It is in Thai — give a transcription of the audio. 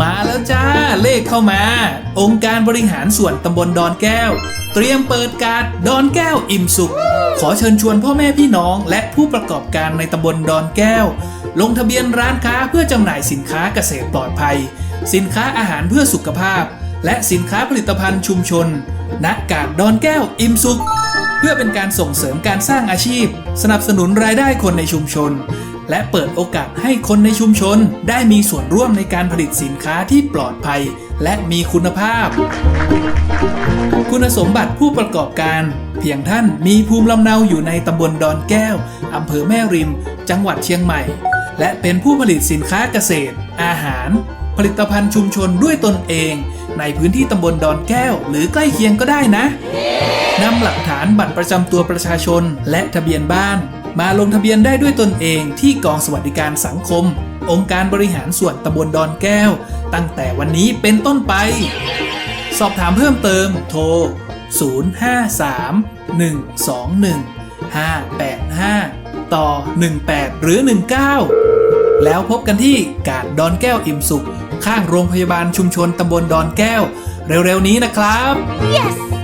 มาแล้วจ้าเลขเข้ามา องค์การบริหารส่วนตำบลดอนแก้ว เตรียมเปิดการดอนแก้วอิ่มสุข ขอเชิญชวนพ่อแม่พี่น้องและผู้ประกอบการในตำบลดอนแก้ว ลงทะเบียนร้านค้าเพื่อจำหน่ายสินค้าเกษตรปลอดภัย สินค้าอาหารเพื่อสุขภาพ และสินค้าผลิตภัณฑ์ชุมชนณกาดดอนแก้วอิ่มสุข เพื่อเป็นการส่งเสริมการสร้างอาชีพ สนับสนุนรายได้คนในชุมชน และเปิดโอกาสให้คนในชุมชนได้มีส่วนร่วมในการผลิตสินค้าที่ปลอดภัย และมีคุณภาพ คุณสมบัติผู้ประกอบการ เพียงท่านมีภูมิลำเนาอยู่ในตำบลดอนแก้วอำเภอแม่ริม จังหวัดเชียงใหม่ และเป็นผู้ผลิตสินค้าเกษตร อาหาร ผลิตภัณฑ์ชุมชนด้วยตนเอง ในพื้นที่ตำบลดอนแก้ว หรือใกล้เคียงก็ได้นะนำหลักฐานบัตรประจำตัวประชาชน และทะเบียนบ้าน มาลงทะเบียนได้ด้วยตนเองที่กองสวัสดิการสังคม องค์การบริหารส่วนตำบลดอนแก้ว ตั้งแต่วันนี้เป็นต้นไป สอบถามเพิ่มเติมโทร 053 121 585 ต่อ 18 หรือ 19 แล้วพบกันที่กาดดอนแก้วอิ่มสุข ข้างโรงพยาบาลชุมชนตำบลดอนแก้ว เร็ว ๆ นี้นะครับ Yes!